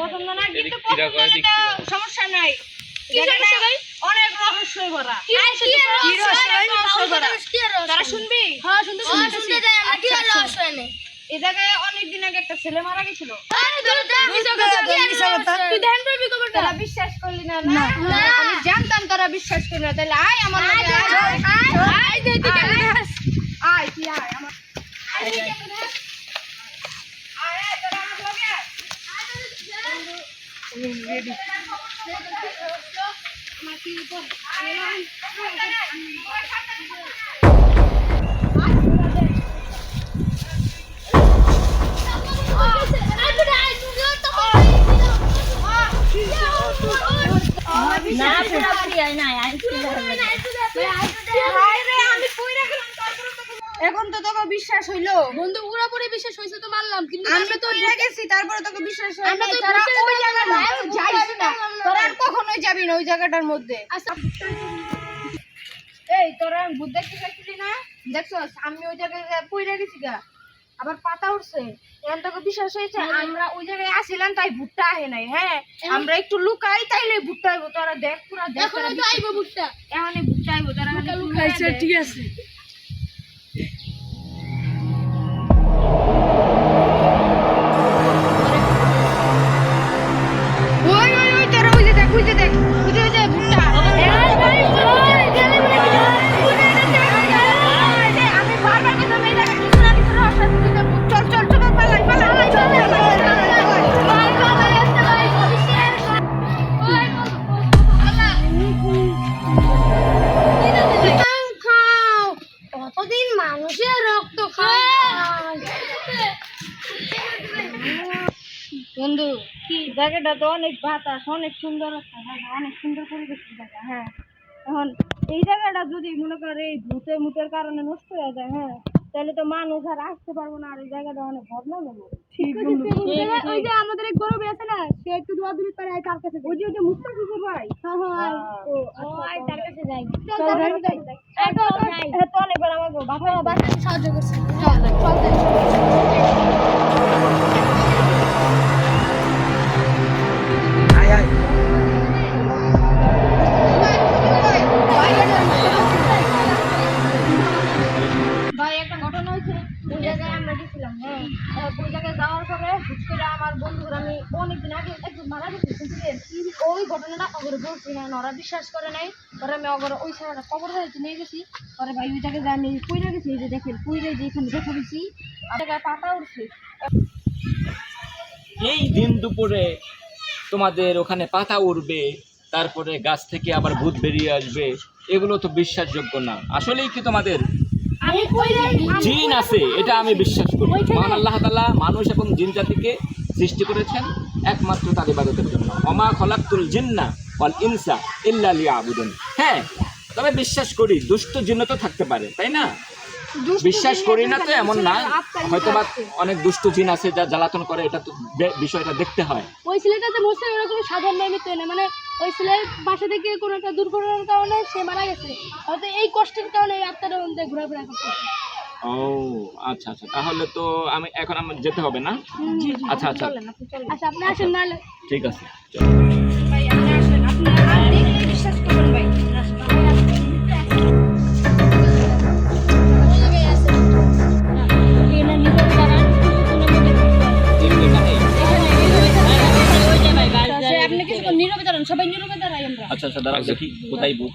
পছন্দ না কিন্তু সমস্যা নাই? অনেক রহস্য অনেক ভরা। তোর, কি রহস্য? তারা শুনবি হ্যাঁ, শুনতে হ্যাঁ, শুনতে চাই আমরা, কি আচ্ছা, আচ্ছা। রহস্য এনে? এ জায়গায় অনেকদিন আগে একটা ছেলে মারা গেছিল? তারা বিশ্বাস করলি না না। আমি জানতাম তারা বিশ্বাস করলি না তাহলে আয় আমার আয়, আয়? আয়, আয়, তোরা আমার লগে আয়। উপর? না, পুরাপুরি আয় নাই, আয় তুই দেখা যাবে। হায় রে, আমি কইরা গেলাম, তারপরে তোকে বল- এখন তো তোকে বিশ্বাস হইল। বন্ধু পুরোপুরি বিশ্বাস হয়েছে তো মানলাম কিন্তু আমি তো কইরা গেছি তারপরে তোকে বিশ্বাস হয় আমরা তো ওই যেতে জায়গাটা? না, যাইস না। তোরা আর কখনোই যাবি না ওই জায়গাটার মধ্যে। আচ্ছা। এই তোরা ভূত দেখতে চাইছিলি না? দেখছস আমি ওই জায়গায় পইরা গেছি গা? আবার পাতা উঠছে এখন তোকে বিশ্বাস হয়েছে আমরা ওই জায়গায় আসিলাম তাই ভুট্টা আহে নাই হ্যাঁ? আমরা একটু লুকাই তাইলে ভুট্টা আইবো। তোরা দেখ পুরা দেখ এখনও তো আইবো বুটটা এখন ভুট্টা আইবো তোরা খালি লুকাই আচ্ছা ঠিক আছে। বন্ধু কি জায়গাটা তো অনেক বাতাস অনেক সুন্দর অনেক সুন্দর পরিবেশের জায়গা হ্যাঁ। এখন এই জায়গাটা যদি মনে করে এই ভূতে মুতের কারণে নষ্ট হয়ে যায় হ্যাঁ তাহলে তো মানুষ আর আসতে পারব না আর এই জায়গাটা অনেক ঠিক বন্ধু। ওই যে আমাদের এক ভাই আছে না সে একটু দোয়া দূরি পারে আয় কার কাছে ওই যে ওই যে মুস্তাফিজুর ভাই। হ্যাঁ হ্যাঁ আয়। তার কাছে যাই। চল চল, চল যাই, তো যাই। হ্যাঁ তো অনেকবার আমাকে বাবা বাবা বাবা সাহায্য করছে। চল চল। বলছি না ওরা বিশ্বাস করে নাই। পরে আমি অগরে ওই সারাটা কবর হয়েছে নিয়ে গেছি। পরে ভাই ওই জায়গায় আমি কুইরা গেছি এই যে দেখেন কুইরে যে এখানে দেখে দিছি আর পাতা উঠছে এই দিন দুপুরে তোমাদের ওখানে পাতা উড়বে তারপরে গাছ থেকে আবার ভূত বেরিয়ে আসবে এগুলো তো বিশ্বাসযোগ্য না। আসলেই কি তোমাদের? জিন আছে এটা আমি বিশ্বাস করি। মহান আল্লাহ তাআলা মানুষ এবং জিন জাতিকে সৃষ্টি করেছেন একমাত্র তার ইবাদতের জন্য। অমা খলাকুল জিন্না। ওয়াল ইনসা ইল্লা লিয়াবুদুন। হ্যাঁ তবে বিশ্বাস করি দুষ্ট জিন্ন তো থাকতে পারে তাই না? বিশ্বাস করি না তো এমন না হয়তো বা অনেক দুষ্ট জিন আছে যা জ্বালাতন করে এটা তো বিষয়টা দেখতে হয়। ওই ছেলেটা যে মরছে ওরকম সাধারণ নিয়মিত না মানে ওই ছেলের বাসা থেকে কোনো একটা দুর্ঘটনার কারণে সে মারা গেছে। হয়তো এই কষ্টের কারণে এই আত্মাটা মধ্যে ঘোরাফেরা করতেছে ও আচ্ছা আচ্ছা তাহলে তো আমি এখন আমার যেতে হবে না? আচ্ছা আচ্ছা। আচ্ছা আপনি আসেন নাহলে। ঠিক আছে চলো। সবাই নীরবে দাঁড়াই আমরা আচ্ছা আচ্ছা দাঁড়াও দেখি কোথায় বুক।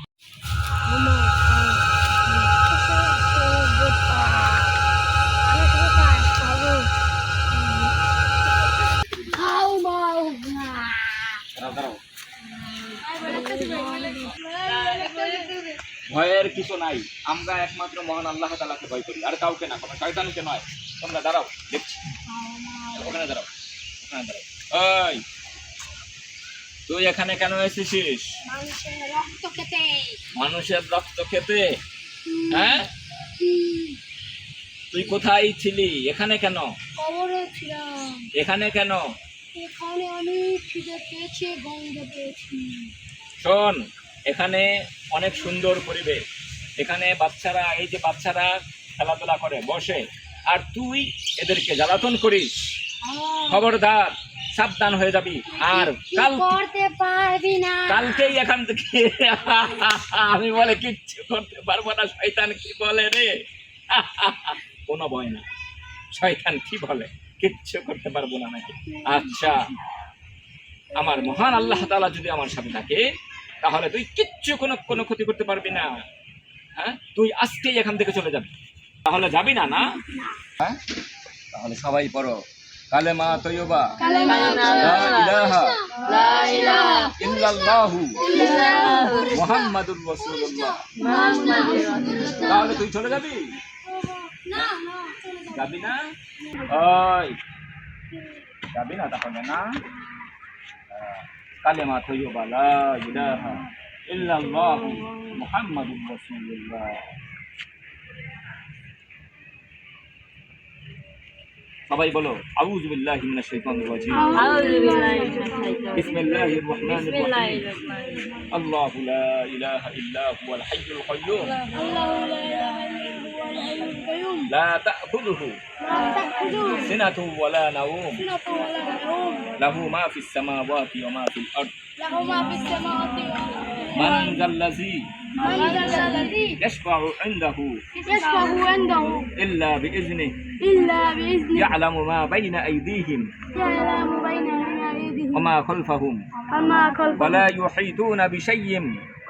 ভয়ের কিছু নাই। আমরা একমাত্র মহান আল্লাহ তালাকে ভয় করি আর কাউকে না কোনো শয়তানকে নয়। তোমরা দাঁড়াও দেখছি। ওখানে দাঁড়াও ওখানে দাঁড়াও। ওই তুই এখানে কেন এসেছিস? মানুষের রক্ত খেতে। হ্যাঁ? তুই কোথায় ছিলি? এখানে কেন? এখানে কেন? এখানে আমি খিদে পেয়েছি গন্ধ পেয়েছি। শোন এখানে অনেক সুন্দর পরিবেশ। এখানে বাচ্চারা এই যে বাচ্চারা খেলাধুলা করে বসে। আর তুই এদেরকে জ্বালাতন করিস। খবরদার সাবধান হয়ে যাবি। আর কাল করতে পারবি না। কালকেই এখান থেকে আমি বলে কিচ্ছু করতে পারব না শয়তান কি বলে রে? কোনো ভয় না। শয়তান কি বলে? কিচ্ছু করতে পারব না নাকি? আচ্ছা। আমার মহান আল্লাহ তালা যদি আমার সাথে থাকে তাহলে তুই কিচ্ছু কোনো কোনো ক্ষতি করতে পারবি না। হ্যাঁ? তুই আজকেই এখান থেকে চলে যাবি। তাহলে যাবি না না? হ্যাঁ? তাহলে সবাই পড়ো। কালেমা তৈয়বা। কালেমা লা ইলাহা। ইল্লাল্লাহু। মুহাম্মাদুর রাসূলুল্লাহ। তাহলে তুই চলে যাবি? যাবি। না? ওই। যাবি না তাহলে না? আহ, কালেমা তৈয়বা লা ইলাহা ইল্লাল্লাহু মুহাম্মাদুর রাসূলুল্লাহ সবাই বলো আউযু বিল্লাহি মিনাশ শাইতানির রাজিম বিসমিল্লাহির রহমানির রহিম الله لا إله إلا هو الحي القيوم আল্লাহু লা ইলাহা ইল্লা হুয়াল হাইয়ুল কাইয়ুম لا تأخذه লা তাখুযু سنة ولا نوم. له ما في السماوات وما في الأرض. له ما في السماوات من ذا الذي يشفع عنده يشفع عنده. إلا بإذنه. إلا بإذنه. يعلم ما بين أيديهم يعلم بين أيديهم. وما خلفهم. وما خلفهم. ولا يحيطون بشيء.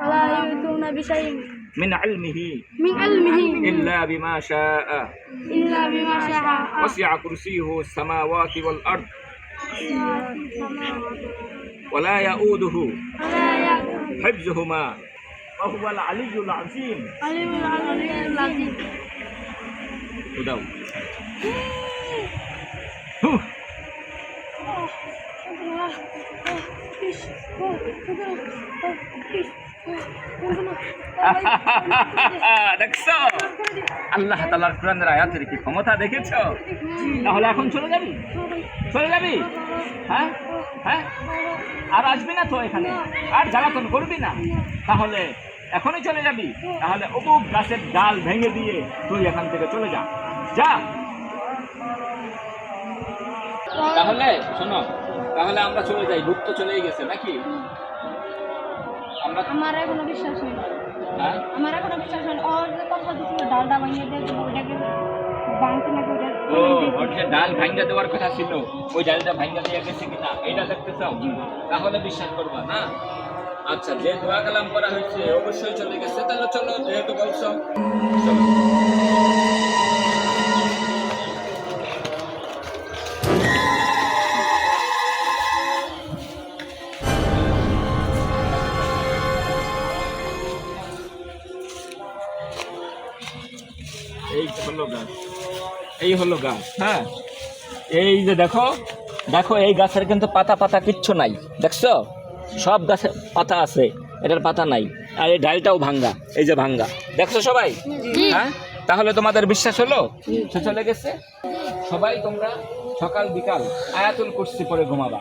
ولا يحيطون بشيء. من علمه. من علمه. إلا بما شاء. إلا بما شاء. وسع كرسيه السماوات والأرض. ولا يؤوده. حفظهما. وهو العلي العظيم. العلي العظيم وداو Oh, দেখছ? আল্লাহ তালার কোরআনের আয়াতের কি ক্ষমতা দেখেছ? তাহলে এখন চলে যাবি? চলে যাবি? হ্যাঁ? হ্যাঁ? আর আসবি না তো এখানে? আর জ্বালাতন করবি না? তাহলে এখনই চলে যাবি? তাহলে অমুক গাছের ডাল ভেঙে দিয়ে তুই এখান থেকে চলে যা। যা। তাহলে শোনো তাহলে আমরা চলে যাই ভূত তো চলেই গেছে নাকি? আমরা আমার এখনও বিশ্বাস হয় না হ্যাঁ? আমার এখনও বিশ্বাস ওর যে কথা দিছিল ডালটা দেবো ওটাকে নাকি ওটা ও ওর যে ডাল ভাঙ্গা দেওয়ার কথা ছিল ওই ডালটা ভাঙ্গা দিয়ে গেছে কিনা এটা দেখতে চাও? তাহলে বিশ্বাস করবা না? আচ্ছা যে দোয়া কালাম করা হয়েছে অবশ্যই চলে গেছে তাহলে চলো যেহেতু বলছো চলো। এই হলো গাছ হ্যাঁ? এই যে দেখো দেখো এই গাছের কিন্তু পাতা পাতা কিচ্ছু নাই দেখছ? সব গাছের পাতা আছে এটার পাতা নাই আর এই ডালটাও ভাঙ্গা এই যে ভাঙ্গা দেখছ সবাই? হ্যাঁ? তাহলে তোমাদের বিশ্বাস হলো? সে চলে গেছে? সবাই তোমরা সকাল বিকাল আয়াতুল কুর্সি পরে ঘুমাবা।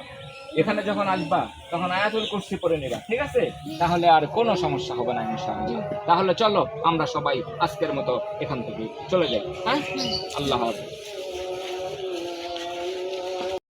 এখানে যখন আসবা তখন আয়াতুল কুরসি করে নেবা ঠিক আছে? তাহলে আর কোনো সমস্যা হবে না ইনশাআল্লাহ। তাহলে চলো আমরা সবাই আজকের মতো এখান থেকে চলে যাই। হ্যাঁ? আল্লাহ হাফেজ।